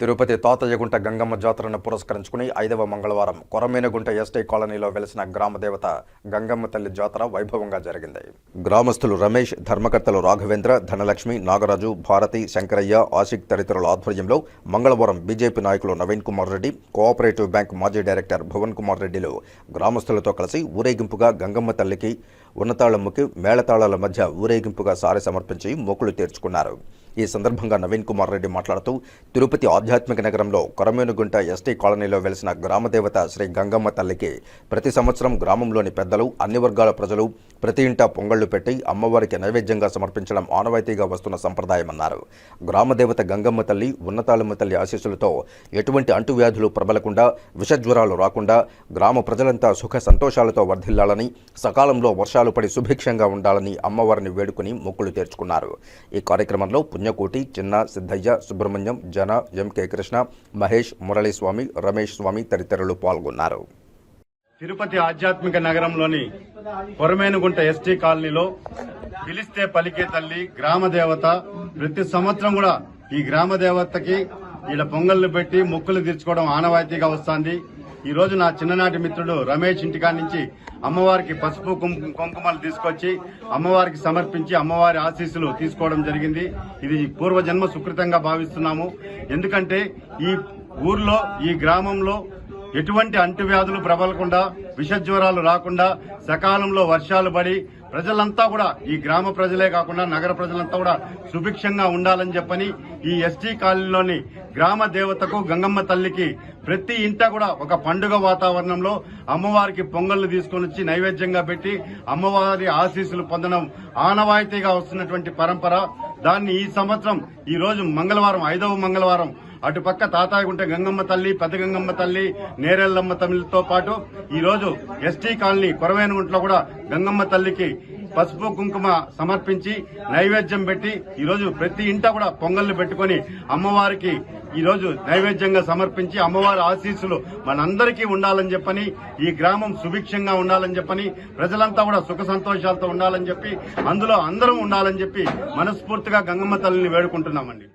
తిరుపతి తాతయ్యగుంట గంగమ్మ జాతరను పురస్కరించుకుని ఐదవ మంగళవారం కొరమేనగుంట ఎస్టీ కాలనీలో వెలిసిన గ్రామదేవత గంగమ్మ తల్లి జాతర వైభవంగా జరిగింది. గ్రామస్తులు రమేష్ ధర్మకర్తలు రాఘవేంద్ర ధనలక్ష్మి నాగరాజు భారతి శంకరయ్య ఆశిక్ తదితరుల ఆధ్వర్యంలో మంగళవారం బీజేపీ నాయకులు నవీన్ కుమార్ రెడ్డి కోఆపరేటివ్ బ్యాంక్ మాజీ డైరెక్టర్ భువన్ కుమార్ రెడ్డిలు గ్రామస్తులతో కలిసి ఊరేగింపుగా గంగమ్మ తల్లికి ఉన్నతాళమ్ముకి మేళతాళాల మధ్య ఊరేగింపుగా సారి సమర్పించి మొక్కులు తీర్చుకున్నారు. ఈ సందర్భంగా నవీన్ కుమార్ రెడ్డి మాట్లాడుతూ తిరుపతి ఆధ్యాత్మిక నగరంలో కొరమేనుగుంట ఎస్టీ కాలనీలో వెలిసిన గ్రామదేవత శ్రీ గంగమ్మ తల్లికి ప్రతి సంవత్సరం గ్రామంలోని పెద్దలు అన్ని వర్గాల ప్రజలు ప్రతి ఇంటా పొంగళ్ళు పెట్టి అమ్మవారికి నైవేద్యంగా సమర్పించడం ఆనవాయితీగా వస్తున్న సంప్రదాయమన్నారు. గ్రామదేవత గంగమ్మ తల్లి ఉన్నతాలమ్మ తల్లి ఆశీస్సులతో ఎటువంటి అంటువ్యాధులు ప్రబలకుండా విషజ్వరాలు రాకుండా గ్రామ ప్రజలంతా సుఖ సంతోషాలతో వర్ధిల్లాలని సకాలంలో వర్షాలు పడి సుభిక్షంగా ఉండాలని అమ్మవారిని వేడుకుని మొక్కులు తీర్చుకున్నారు. ఈ కార్యక్రమంలో పుణ్య పుణ్యకోటి చిన్న సిద్ధయ్య సుబ్రహ్మణ్యం జన ఎంకే కృష్ణ మహేష్ మురళీస్వామి రమేష్ స్వామి తదితరులు పాల్గొన్నారు. తిరుపతి ఆధ్యాత్మిక నగరంలోని కొరమేనుగుంట ఎస్టీ కాలనీలో పిలిస్తే పలికే తల్లి గ్రామ దేవత ప్రతి సంవత్సరం కూడా ఈ గ్రామ దేవతకి ఈడ పొంగళ్ళు పెట్టి మొక్కులు తీర్చుకోవడం ఆనవాయితీగా వస్తుంది. ఈ రోజు నా చిన్ననాటి మిత్రుడు రమేష్ ఇంటికా నుంచి అమ్మవారికి పసుపు కుంకు- కుంకుమలు తీసుకొచ్చి అమ్మవారికి సమర్పించి అమ్మవారి ఆశీస్సులు తీసుకోవడం జరిగింది. ఇది పూర్వజన్మ సుకృతంగా భావిస్తున్నాము. ఎందుకంటే ఈ ఊర్లో ఈ గ్రామంలో ఎటువంటి అంటువ్యాధులు ప్రబలకుండా విషజ్వరాలు రాకుండా సకాలంలో వర్షాలు పడి ప్రజలంతా కూడా ఈ గ్రామ ప్రజలే కాకుండా నగర ప్రజలంతా కూడా సుభిక్షంగా ఉండాలని చెప్పని ఈ ఎస్టీ కాలనీలోని గ్రామ దేవతకు గంగమ్మ తల్లికి ప్రతి ఇంట కూడా ఒక పండుగ వాతావరణంలో అమ్మవారికి పొంగళ్ళు తీసుకొని వచ్చి నైవేద్యంగా పెట్టి అమ్మవారి ఆశీస్సులు పొందడం ఆనవాయితీగా వస్తున్నటువంటి పరంపర. దాన్ని ఈ సంవత్సరం ఈ రోజు మంగళవారం ఐదవ మంగళవారం అటుపక్క తాతాయగుంట గంగమ్మ తల్లి పెద్ద గంగమ్మ తల్లి నేరెల్లమ్మ తల్లితో పాటు ఈ రోజు ఎస్టీ కాలనీ కొరవేనుగుంట్లో కూడా గంగమ్మ తల్లికి పసుపు కుంకుమ సమర్పించి నైవేద్యం పెట్టి ఈ రోజు ప్రతి ఇంట కూడా పొంగళ్ళు పెట్టుకొని అమ్మవారికి ఈ రోజు నైవేద్యంగా సమర్పించి అమ్మవారి ఆశీస్సులు మనందరికీ ఉండాలని చెప్పని ఈ గ్రామం సుభిక్షంగా ఉండాలని చెప్పని ప్రజలంతా కూడా సుఖ సంతోషాలతో ఉండాలని చెప్పి అందులో అందరం ఉండాలని చెప్పి మనస్ఫూర్తిగా గంగమ్మ తల్లిని వేడుకుంటున్నామండి.